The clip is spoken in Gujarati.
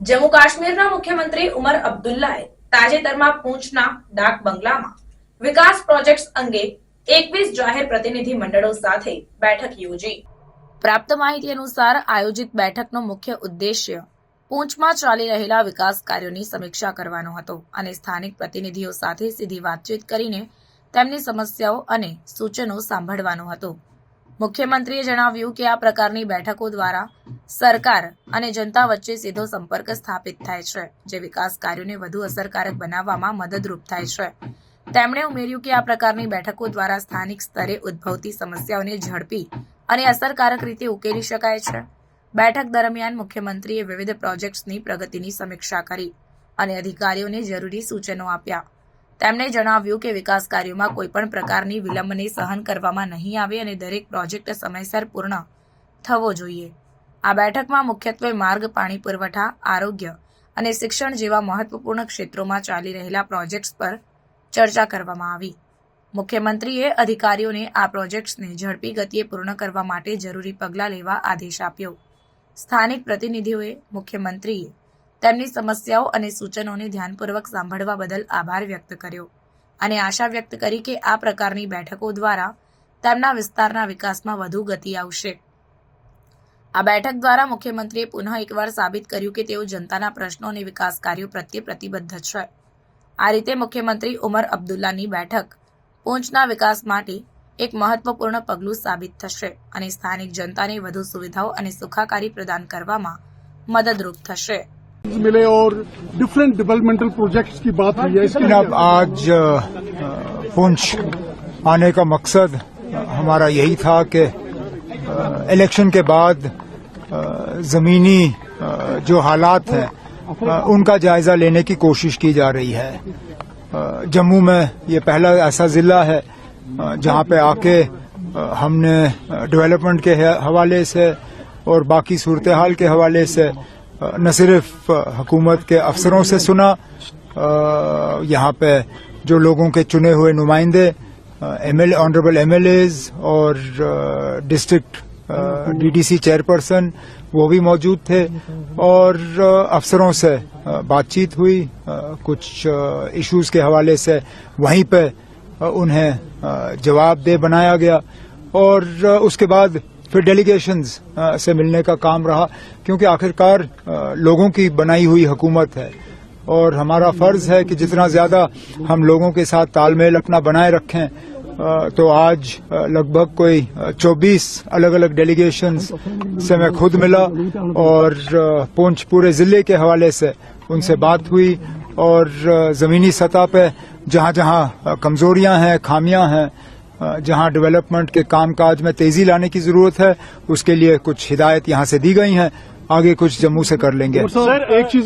જમ્મુ કાશ્મીરના મુખ્યમંત્રી ઉમર અબ્દુલ્લાએ તાજેતરમાં પૂંછના ડાક બંગલામાં વિકાસ પ્રોજેક્ટ્સ અંગે એકવીસ જાહેર પ્રતિનિધિ મંડળો સાથે બેઠક યોજી. પ્રાપ્ત માહિતી અનુસાર આયોજિત બેઠકનો મુખ્ય ઉદ્દેશ્ય પૂંછમાં ચાલી રહેલા વિકાસ કાર્યોની સમીક્ષા કરવાનો હતો અને સ્થાનિક પ્રતિનિધિઓ સાથે સીધી વાતચીત કરીને તેમની સમસ્યાઓ અને સૂચનો સાંભળવાનો હતો. મુખ્યમંત્રીએ જણાવ્યું કે આ પ્રકારની બેઠકો દ્વારા સરકાર અને જનતા વચ્ચે સીધો સંપર્ક સ્થાપિત થાય છે, જે વિકાસ કાર્યોને વધુ અસરકારક બનાવવામાં મદદરૂપ થાય છે. તેમણે ઉમેર્યું કે આ પ્રકારની બેઠકો દ્વારા સ્થાનિક સ્તરે ઉદ્ભવતી સમસ્યાઓને ઝડપી અને અસરકારક રીતે ઉકેલી શકાય છે. બેઠક દરમિયાન મુખ્યમંત્રીએ વિવિધ પ્રોજેક્ટ્સની પ્રગતિની સમીક્ષા કરી અને અધિકારીઓને જરૂરી સૂચનો આપ્યા. તેમણે જણાવ્યું કે વિકાસ કાર્યોમાં કોઈપણ પ્રકારની વિલંબને સહન કરવામાં નહીં આવે અને દરેક પ્રોજેક્ટ સમયસર પૂર્ણ થવો જોઈએ. આ બેઠકમાં મુખ્યત્વે માર્ગ, પાણી, પુરવઠા, આરોગ્ય અને શિક્ષણ જેવા મહત્વપૂર્ણ ક્ષેત્રોમાં ચાલી રહેલા પ્રોજેક્ટ્સ પર ચર્ચા કરવામાં આવી. મુખ્યમંત્રીએ અધિકારીઓને આ પ્રોજેક્ટ્સને ઝડપી ગતિએ પૂર્ણ કરવા માટે જરૂરી પગલાં લેવા આદેશ આપ્યો. સ્થાનિક પ્રતિનિધિઓએ, મુખ્યમંત્રીએ તેમની સમસ્યાઓ અને સૂચનોને ધ્યાનપૂર્વક સાંભળવા બદલ આભાર વ્યક્ત કર્યો અને આશા વ્યક્ત કરી કે આ પ્રકારની બેઠકો દ્વારા તેમના વિસ્તારના વિકાસમાં વધુ ગતિ આવશે. આ બેઠક દ્વારા મુખ્યમંત્રીએ પુનઃ એકવાર સાબિત કર્યું કે તેઓ જનતાના પ્રશ્નો અને વિકાસ કાર્યો પ્રત્યે પ્રતિબદ્ધ છે આ રીતે મુખ્યમંત્રી ઉમર અબ્દુલ્લાની બેઠક પૂંચના વિકાસ માટે એક મહત્વપૂર્ણ પગલું સાબિત થશે અને સ્થાનિક જનતાને વધુ સુવિધાઓ અને સુખાકારી પ્રદાન કરવામાં મદદરૂપ થશે मिले और डिफरेंट डेवलपमेंटल प्रोजेक्ट्स की बात हुई है इसके जनाब आज अ, अ, पुंछ आने का मकसद अ, हमारा यही था कि अ, इलेक्शन के बाद زمینی جو حالات ہیں ان کا جائزہ لینے کی کوشش کی جا رہی ہے۔ جموں میں یہ پہلا ایسا ضلع ہے جہاں پہ آ کے ہم نے ڈیولپمنٹ کے حوالے سے اور باقی صورتحال کے حوالے سے نہ صرف حکومت کے افسروں سے سنا یہاں پہ جو لوگوں کے چنے ہوئے نمائندے ایم ایل آنریبل ایم ایل ایز اور ڈسٹرکٹ ڈی ڈی سی چیئر پرسن وہ بھی موجود تھے اور افسروں سے بات چیت ہوئی، کچھ ایشوز کے حوالے سے وہیں پہ انہیں جواب دہ بنایا گیا اور اس کے بعد پھر ڈیلیگیشنز سے ملنے کا کام رہا کیونکہ آخرکار لوگوں کی بنائی ہوئی حکومت ہے اور ہمارا فرض ہے کہ جتنا زیادہ ہم لوگوں کے ساتھ تال میل اپنا بنائے رکھیں تو آج لگ بھگ کوئی چوبیس الگ الگ ڈیلیگیشنز سے میں خود ملا اور پونچھ پورے ضلع کے حوالے سے ان سے بات ہوئی اور زمینی سطح پہ جہاں جہاں کمزوریاں ہیں، خامیاں ہیں جہاں ڈیولپمنٹ کے کام کاج میں تیزی لانے کی ضرورت ہے، اس کے لیے کچھ ہدایت یہاں سے دی گئی ہیں، آگے کچھ جموں سے کر لیں گے۔